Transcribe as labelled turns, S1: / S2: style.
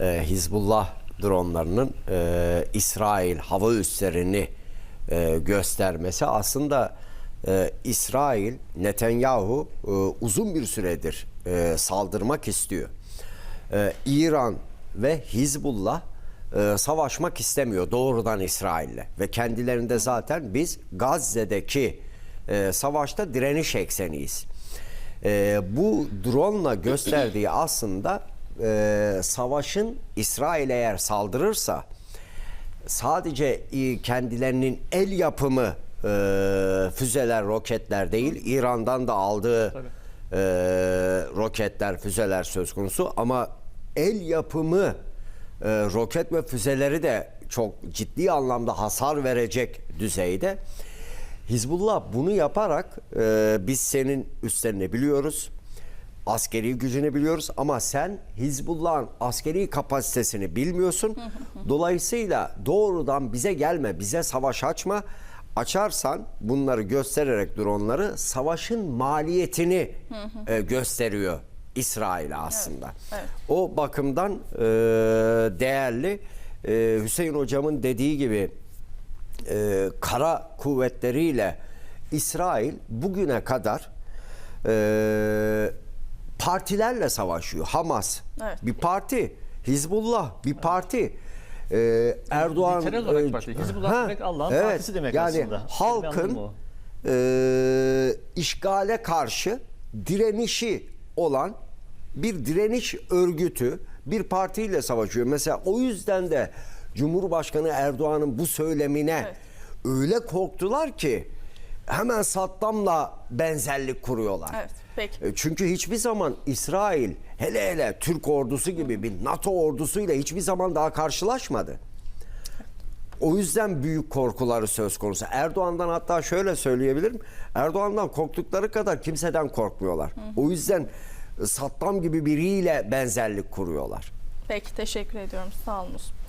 S1: e, Hizbullah dronlarının e, İsrail hava üslerini e, göstermesi aslında e, İsrail Netanyahu e, uzun bir süredir e, saldırmak istiyor. E, İran ve Hizbullah e, savaşmak istemiyor doğrudan İsrail'le ve kendilerinde zaten biz Gazze'deki e, savaşta direniş ekseniyiz. E, bu drone'la gösterdiği aslında e, savaşın İsrail eğer saldırırsa sadece kendilerinin el yapımı e, füzeler, roketler değil, İran'dan da aldığı e, roketler, füzeler söz konusu ama el yapımı e, roket ve füzeleri de çok ciddi anlamda hasar verecek düzeyde. Hizbullah bunu yaparak e, biz senin üstlerini biliyoruz. Askeri gücünü biliyoruz ama sen Hizbullah'ın askeri kapasitesini bilmiyorsun. Dolayısıyla doğrudan bize gelme, bize savaş açma. Açarsan bunları göstererek dronları savaşın maliyetini e, gösteriyor İsrail'e aslında.
S2: evet.
S1: O bakımdan e, değerli. E, Hüseyin hocamın dediği gibi e, kara kuvvetleriyle İsrail bugüne kadar e, partilerle savaşıyor. Hamas
S2: Evet.
S1: bir parti, Hizbullah bir parti. E, Erdoğan
S3: terör olarak
S1: e,
S3: parti. Hizbullah
S1: ha,
S3: demek Allah'ın partisi demek
S1: yani
S3: aslında. Anladığım
S1: halkın e, işgale karşı direnişi olan bir direniş örgütü bir partiyle savaşıyor. Mesela o yüzden de Cumhurbaşkanı Erdoğan'ın bu söylemine
S2: Evet.
S1: öyle korktular ki hemen Saddam'la benzerlik kuruyorlar.
S2: Evet, peki.
S1: E, Çünkü hiçbir zaman İsrail hele hele Türk ordusu gibi bir NATO ordusuyla hiçbir zaman daha karşılaşmadı. O yüzden büyük korkuları söz konusu. Erdoğan'dan hatta şöyle söyleyebilirim. Erdoğan'dan korktukları kadar kimseden korkmuyorlar. O yüzden Saddam gibi biriyle benzerlik kuruyorlar.
S2: Peki teşekkür ediyorum. Sağ olunuz.